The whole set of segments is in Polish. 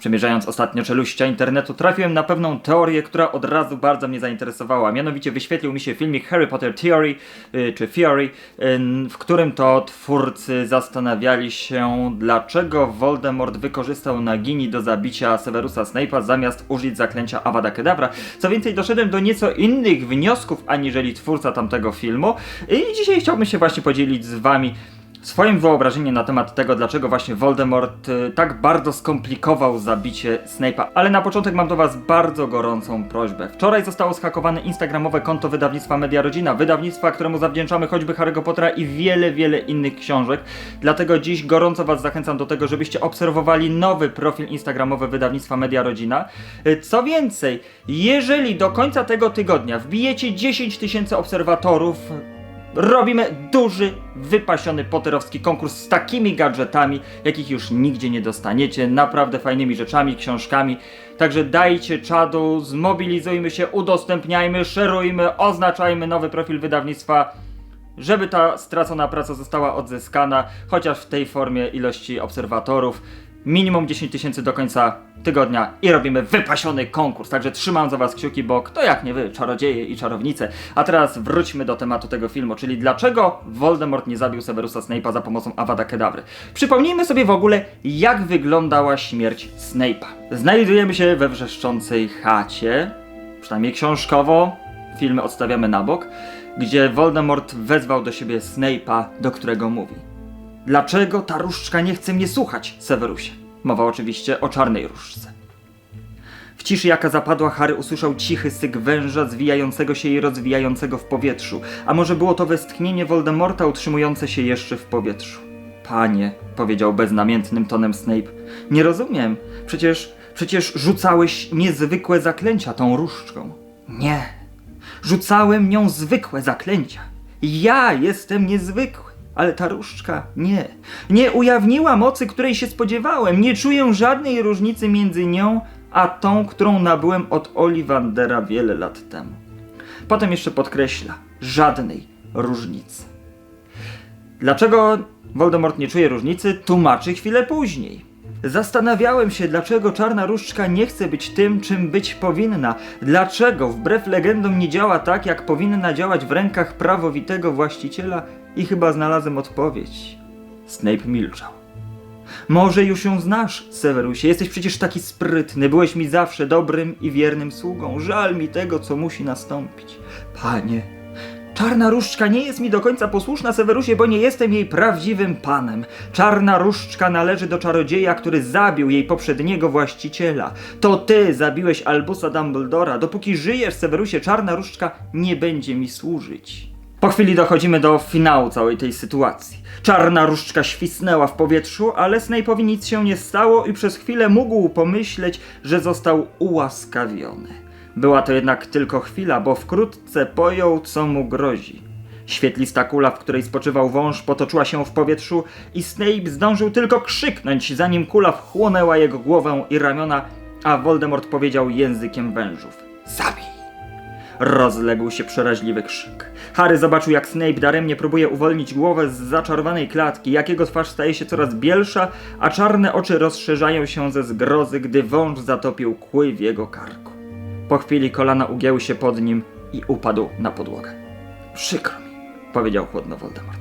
Przemierzając ostatnio czeluścia internetu, trafiłem na pewną teorię, która od razu bardzo mnie zainteresowała. Mianowicie wyświetlił mi się filmik Harry Potter Theory, y, czy Theory, y, w którym to twórcy zastanawiali się, dlaczego Voldemort wykorzystał Nagini do zabicia Severusa Snape'a zamiast użyć zaklęcia Avada Kedavra. Co więcej, doszedłem do nieco innych wniosków, aniżeli twórca tamtego filmu i dzisiaj chciałbym się właśnie podzielić z wami swoim wyobrażeniem na temat tego, dlaczego właśnie Voldemort y, tak bardzo skomplikował zabicie Snape'a. Ale na początek mam do was bardzo gorącą prośbę. Wczoraj zostało zhakowane instagramowe konto wydawnictwa Media Rodzina, wydawnictwa, któremu zawdzięczamy choćby Harry'ego Pottera i wiele, wiele innych książek. Dlatego dziś gorąco was zachęcam do tego, żebyście obserwowali nowy profil instagramowy wydawnictwa Media Rodzina. Y, Co więcej, jeżeli do końca tego tygodnia wbijecie 10 tysięcy obserwatorów Robimy duży, wypasiony poterowski konkurs z takimi gadżetami, jakich już nigdzie nie dostaniecie, naprawdę fajnymi rzeczami, książkami. Także dajcie czadu, zmobilizujmy się, udostępniajmy, szerujmy, oznaczajmy nowy profil wydawnictwa, żeby ta stracona praca została odzyskana, chociaż w tej formie ilości obserwatorów. Minimum 10 tysięcy do końca tygodnia i robimy wypasiony konkurs. Także trzymam za was kciuki, bo kto jak nie wy, czarodzieje i czarownice. A teraz wróćmy do tematu tego filmu, czyli dlaczego Voldemort nie zabił Severusa Snape'a za pomocą Avada Kedavry. Przypomnijmy sobie w ogóle, jak wyglądała śmierć Snape'a. Znajdujemy się we wrzeszczącej chacie, przynajmniej książkowo, filmy odstawiamy na bok, gdzie Voldemort wezwał do siebie Snape'a, do którego mówi. Dlaczego ta różdżka nie chce mnie słuchać, Severusie? Mowa oczywiście o czarnej różdżce. W ciszy jaka zapadła, Harry usłyszał cichy syk węża zwijającego się i rozwijającego w powietrzu. A może było to westchnienie Voldemorta utrzymujące się jeszcze w powietrzu? Panie, powiedział beznamiętnym tonem Snape, nie rozumiem. Przecież, przecież rzucałeś niezwykłe zaklęcia tą różdżką. Nie. Rzucałem nią zwykłe zaklęcia. Ja jestem niezwykły. Ale ta różdżka nie. Nie ujawniła mocy, której się spodziewałem. Nie czuję żadnej różnicy między nią a tą, którą nabyłem od Ollivandera wiele lat temu. Potem jeszcze podkreśla: żadnej różnicy. Dlaczego Voldemort nie czuje różnicy, tłumaczy chwilę później. Zastanawiałem się, dlaczego czarna różdżka nie chce być tym, czym być powinna. Dlaczego, wbrew legendom, nie działa tak, jak powinna działać w rękach prawowitego właściciela i chyba znalazłem odpowiedź. Snape milczał. Może już ją znasz, Severusie. Jesteś przecież taki sprytny. Byłeś mi zawsze dobrym i wiernym sługą. Żal mi tego, co musi nastąpić. Panie, czarna różdżka nie jest mi do końca posłuszna, Severusie, bo nie jestem jej prawdziwym panem. Czarna różdżka należy do czarodzieja, który zabił jej poprzedniego właściciela. To ty zabiłeś Albusa Dumbledora. Dopóki żyjesz, Severusie, czarna różdżka nie będzie mi służyć. Po chwili dochodzimy do finału całej tej sytuacji. Czarna różdżka świsnęła w powietrzu, ale Snape'owi nic się nie stało i przez chwilę mógł pomyśleć, że został ułaskawiony. Była to jednak tylko chwila, bo wkrótce pojął, co mu grozi. Świetlista kula, w której spoczywał wąż, potoczyła się w powietrzu i Snape zdążył tylko krzyknąć, zanim kula wchłonęła jego głowę i ramiona, a Voldemort powiedział językiem wężów. Zabij! Rozległ się przeraźliwy krzyk. Harry zobaczył, jak Snape daremnie próbuje uwolnić głowę z zaczarowanej klatki, jak jego twarz staje się coraz bielsza, a czarne oczy rozszerzają się ze zgrozy, gdy wąż zatopił kły w jego karku. Po chwili kolana ugięły się pod nim i upadł na podłogę. Przykro mi, powiedział chłodno Voldemort.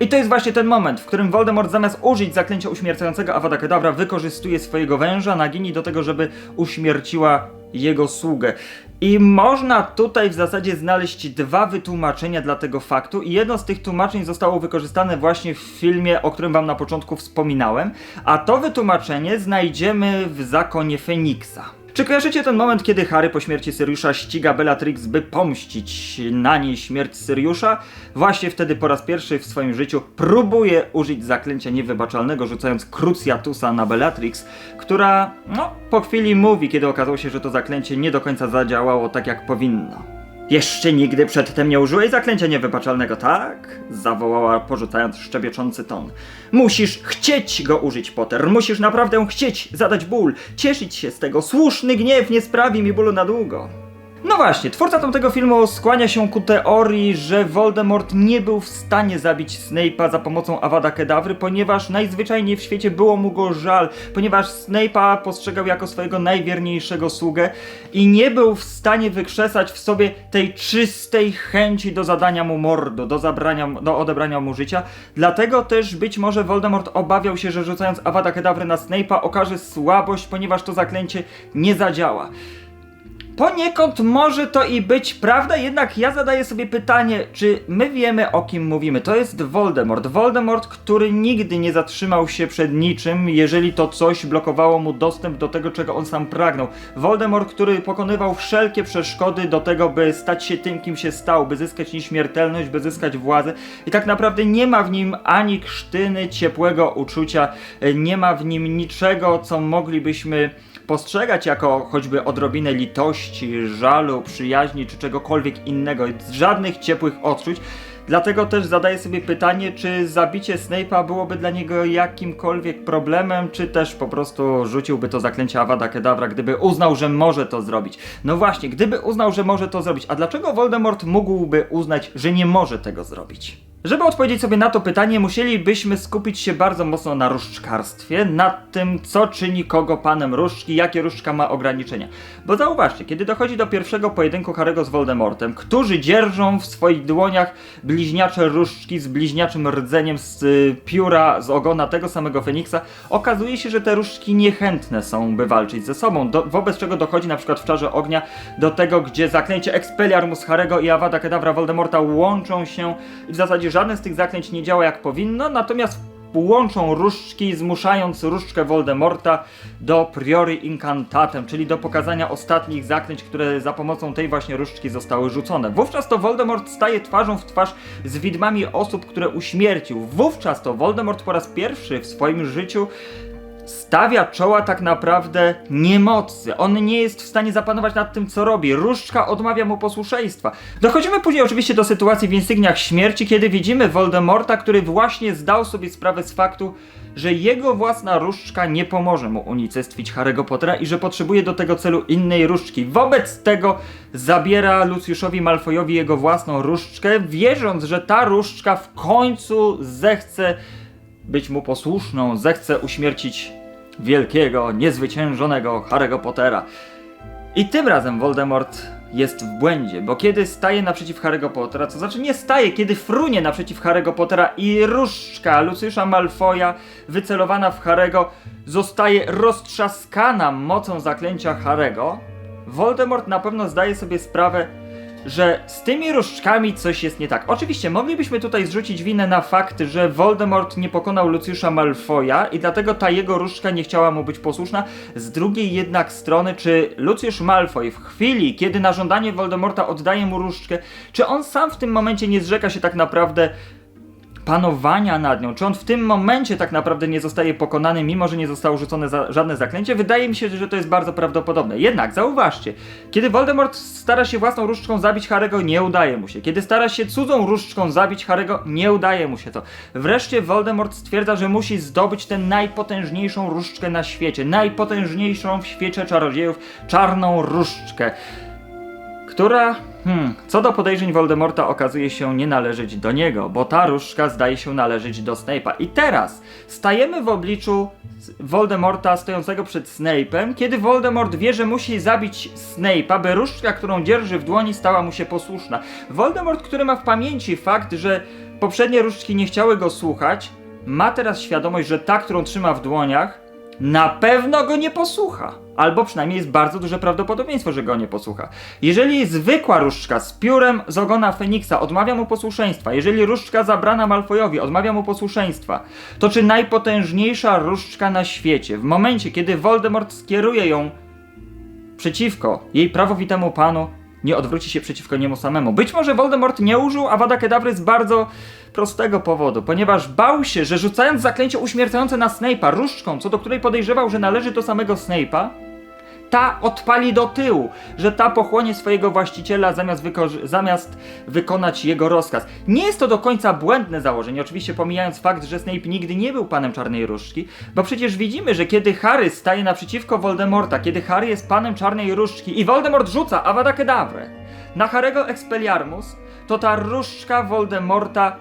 I to jest właśnie ten moment, w którym Voldemort zamiast użyć zaklęcia uśmiercającego Avada Kedavra wykorzystuje swojego węża Nagini do tego, żeby uśmierciła jego sługę. I można tutaj w zasadzie znaleźć dwa wytłumaczenia dla tego faktu i jedno z tych tłumaczeń zostało wykorzystane właśnie w filmie, o którym wam na początku wspominałem, a to wytłumaczenie znajdziemy w Zakonie Feniksa. Czy kojarzycie ten moment, kiedy Harry po śmierci Syriusza ściga Bellatrix, by pomścić na niej śmierć Syriusza? Właśnie wtedy po raz pierwszy w swoim życiu próbuje użyć zaklęcia niewybaczalnego, rzucając Cruciatusa na Bellatrix, która, no, po chwili mówi, kiedy okazało się, że to zaklęcie nie do końca zadziałało tak, jak powinno. Jeszcze nigdy przedtem nie użyłeś zaklęcia niewybaczalnego, tak? Zawołała, porzucając szczebieczący ton. Musisz chcieć go użyć, Potter. Musisz naprawdę chcieć zadać ból, cieszyć się z tego. Słuszny gniew nie sprawi mi bólu na długo. Właśnie, twórca tamtego filmu skłania się ku teorii, że Voldemort nie był w stanie zabić Snape'a za pomocą Avada Kedavry, ponieważ najzwyczajniej w świecie było mu go żal, ponieważ Snape'a postrzegał jako swojego najwierniejszego sługę i nie był w stanie wykrzesać w sobie tej czystej chęci do zadania mu mordu, do zabrania, do odebrania mu życia. Dlatego też być może Voldemort obawiał się, że rzucając Avada Kedavry na Snape'a okaże słabość, ponieważ to zaklęcie nie zadziała. Poniekąd może to i być prawda, jednak ja zadaję sobie pytanie, czy my wiemy o kim mówimy. To jest Voldemort. Voldemort, który nigdy nie zatrzymał się przed niczym, jeżeli to coś blokowało mu dostęp do tego, czego on sam pragnął. Voldemort, który pokonywał wszelkie przeszkody do tego, by stać się tym, kim się stał, by zyskać nieśmiertelność, by zyskać władzę. I tak naprawdę nie ma w nim ani krztyny ciepłego uczucia, nie ma w nim niczego, co moglibyśmy postrzegać jako choćby odrobinę litości, żalu, przyjaźni czy czegokolwiek innego, żadnych ciepłych odczuć. Dlatego też zadaję sobie pytanie, czy zabicie Snape'a byłoby dla niego jakimkolwiek problemem, czy też po prostu rzuciłby to zaklęcie Avada Kedavra, gdyby uznał, że może to zrobić. No właśnie, gdyby uznał, że może to zrobić, a dlaczego Voldemort mógłby uznać, że nie może tego zrobić? Żeby odpowiedzieć sobie na to pytanie, musielibyśmy skupić się bardzo mocno na różdżkarstwie, nad tym, co czyni kogo panem różdżki, jakie różdżka ma ograniczenia. Bo zauważcie, kiedy dochodzi do pierwszego pojedynku Harego z Voldemortem, którzy dzierżą w swoich dłoniach bliźniacze różdżki z bliźniaczym rdzeniem z y, pióra, z ogona tego samego Feniksa, okazuje się, że te różdżki niechętne są, by walczyć ze sobą, do, wobec czego dochodzi na przykład w Czarze Ognia do tego, gdzie zaklęcie Expelliarmus Harego i Avada Kedavra Voldemorta łączą się i w zasadzie żadne z tych zaklęć nie działa jak powinno, natomiast łączą różdżki, zmuszając różdżkę Voldemorta do priori incantatem, czyli do pokazania ostatnich zaklęć, które za pomocą tej właśnie różdżki zostały rzucone. Wówczas to Voldemort staje twarzą w twarz z widmami osób, które uśmiercił. Wówczas to Voldemort po raz pierwszy w swoim życiu stawia czoła tak naprawdę niemocy. On nie jest w stanie zapanować nad tym, co robi. Różdżka odmawia mu posłuszeństwa. Dochodzimy później oczywiście do sytuacji w Insygniach Śmierci, kiedy widzimy Voldemorta, który właśnie zdał sobie sprawę z faktu, że jego własna różdżka nie pomoże mu unicestwić Harry'ego Pottera i że potrzebuje do tego celu innej różdżki. Wobec tego zabiera Lucjuszowi Malfoyowi jego własną różdżkę, wierząc, że ta różdżka w końcu zechce być mu posłuszną, zechce uśmiercić wielkiego, niezwyciężonego Harry'ego Pottera. I tym razem Voldemort jest w błędzie, bo kiedy staje naprzeciw Harry'ego Pottera, to znaczy nie staje, kiedy frunie naprzeciw Harry'ego Pottera i różdżka Luciusza Malfoya wycelowana w Harry'ego zostaje roztrzaskana mocą zaklęcia Harry'ego, Voldemort na pewno zdaje sobie sprawę, że z tymi różdżkami coś jest nie tak. Oczywiście moglibyśmy tutaj zrzucić winę na fakt, że Voldemort nie pokonał Luciusza Malfoya i dlatego ta jego różdżka nie chciała mu być posłuszna. Z drugiej jednak strony, czy Lucius Malfoy w chwili, kiedy na żądanie Voldemorta oddaje mu różdżkę, czy on sam w tym momencie nie zrzeka się tak naprawdę panowania nad nią, czy on w tym momencie tak naprawdę nie zostaje pokonany, mimo że nie zostało rzucone za, żadne zaklęcie, wydaje mi się, że to jest bardzo prawdopodobne. Jednak zauważcie, kiedy Voldemort stara się własną różdżką zabić Harego, nie udaje mu się. Kiedy stara się cudzą różdżką zabić Harego, nie udaje mu się to. Wreszcie Voldemort stwierdza, że musi zdobyć tę najpotężniejszą różdżkę na świecie, najpotężniejszą w świecie czarodziejów, czarną różdżkę która, hmm, co do podejrzeń Voldemorta okazuje się nie należeć do niego, bo ta różdżka zdaje się należeć do Snape'a. I teraz stajemy w obliczu Voldemorta stojącego przed Snape'em, kiedy Voldemort wie, że musi zabić Snape'a, by różdżka, którą dzierży w dłoni, stała mu się posłuszna. Voldemort, który ma w pamięci fakt, że poprzednie różdżki nie chciały go słuchać, ma teraz świadomość, że ta, którą trzyma w dłoniach, na pewno go nie posłucha. Albo przynajmniej jest bardzo duże prawdopodobieństwo, że go nie posłucha. Jeżeli zwykła różdżka z piórem z ogona Feniksa odmawia mu posłuszeństwa, jeżeli różdżka zabrana Malfojowi odmawia mu posłuszeństwa, to czy najpotężniejsza różdżka na świecie, w momencie kiedy Voldemort skieruje ją przeciwko jej prawowitemu panu, nie odwróci się przeciwko niemu samemu. Być może Voldemort nie użył Avada Kedavry z bardzo prostego powodu, ponieważ bał się, że rzucając zaklęcie uśmiercające na Snape'a różdżką, co do której podejrzewał, że należy do samego Snape'a, ta odpali do tyłu, że ta pochłonie swojego właściciela zamiast, zamiast wykonać jego rozkaz. Nie jest to do końca błędne założenie, oczywiście pomijając fakt, że Snape nigdy nie był panem Czarnej Różdżki, bo przecież widzimy, że kiedy Harry staje naprzeciwko Voldemorta, kiedy Harry jest panem Czarnej Różdżki i Voldemort rzuca Avada Kedavra na Harego Expelliarmus, to ta różdżka Voldemorta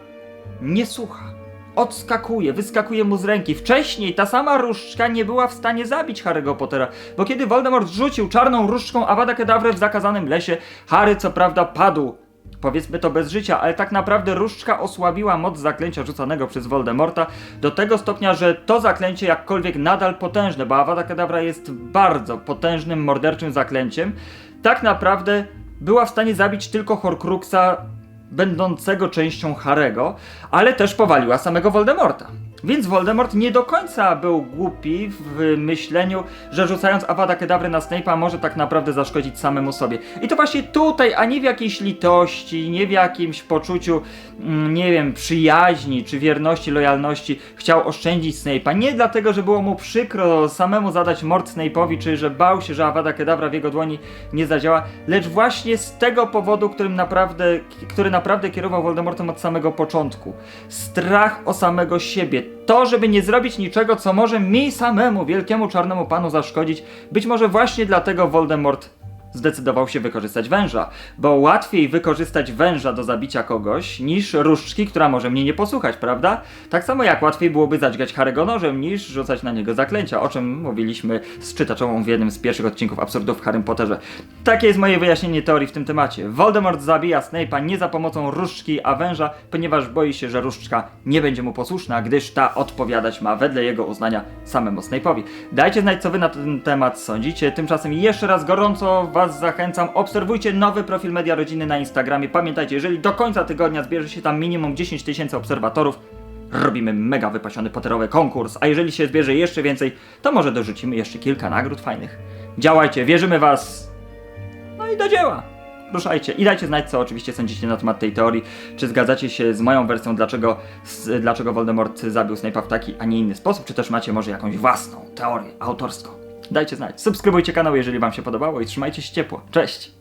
nie słucha. Odskakuje, wyskakuje mu z ręki. Wcześniej ta sama różdżka nie była w stanie zabić Harry'ego Pottera, bo kiedy Voldemort rzucił czarną różdżką Avada Kedavra w zakazanym lesie, Harry co prawda padł. Powiedzmy to bez życia, ale tak naprawdę różdżka osłabiła moc zaklęcia rzucanego przez Voldemorta do tego stopnia, że to zaklęcie jakkolwiek nadal potężne, bo Avada Kedavra jest bardzo potężnym, morderczym zaklęciem, tak naprawdę była w stanie zabić tylko Horcruxa będącego częścią Harego, ale też powaliła samego Voldemorta. Więc Voldemort nie do końca był głupi w myśleniu, że rzucając Avada Kedavra na Snape'a może tak naprawdę zaszkodzić samemu sobie. I to właśnie tutaj, a nie w jakiejś litości, nie w jakimś poczuciu, mm, nie wiem, przyjaźni, czy wierności, lojalności, chciał oszczędzić Snape'a. Nie dlatego, że było mu przykro samemu zadać mord Snape'owi, czy że bał się, że Avada Kedavra w jego dłoni nie zadziała, lecz właśnie z tego powodu, którym naprawdę, który naprawdę kierował Voldemortem od samego początku. Strach o samego siebie. To, żeby nie zrobić niczego, co może mi samemu, wielkiemu czarnemu panu zaszkodzić. Być może właśnie dlatego Voldemort zdecydował się wykorzystać węża, bo łatwiej wykorzystać węża do zabicia kogoś niż różdżki, która może mnie nie posłuchać, prawda? Tak samo jak łatwiej byłoby zadźgać Harego nożem niż rzucać na niego zaklęcia, o czym mówiliśmy z czytaczową w jednym z pierwszych odcinków absurdów w Harrym Potterze. Takie jest moje wyjaśnienie teorii w tym temacie. Voldemort zabija Snape'a nie za pomocą różdżki, a węża, ponieważ boi się, że różdżka nie będzie mu posłuszna, gdyż ta odpowiadać ma wedle jego uznania samemu Snape'owi. Dajcie znać, co wy na ten temat sądzicie. Tymczasem jeszcze raz gorąco was zachęcam. Obserwujcie nowy profil Media Rodziny na Instagramie. Pamiętajcie, jeżeli do końca tygodnia zbierze się tam minimum 10 tysięcy obserwatorów, robimy mega wypasiony poterowy konkurs. A jeżeli się zbierze jeszcze więcej, to może dorzucimy jeszcze kilka nagród fajnych. Działajcie, wierzymy was. No i do dzieła. Ruszajcie i dajcie znać, co oczywiście sądzicie na temat tej teorii. Czy zgadzacie się z moją wersją, dlaczego, z, dlaczego Voldemort zabił Snape'a w taki, a nie inny sposób, czy też macie może jakąś własną teorię autorską. Dajcie znać. Subskrybujcie kanał, jeżeli wam się podobało i trzymajcie się ciepło. Cześć!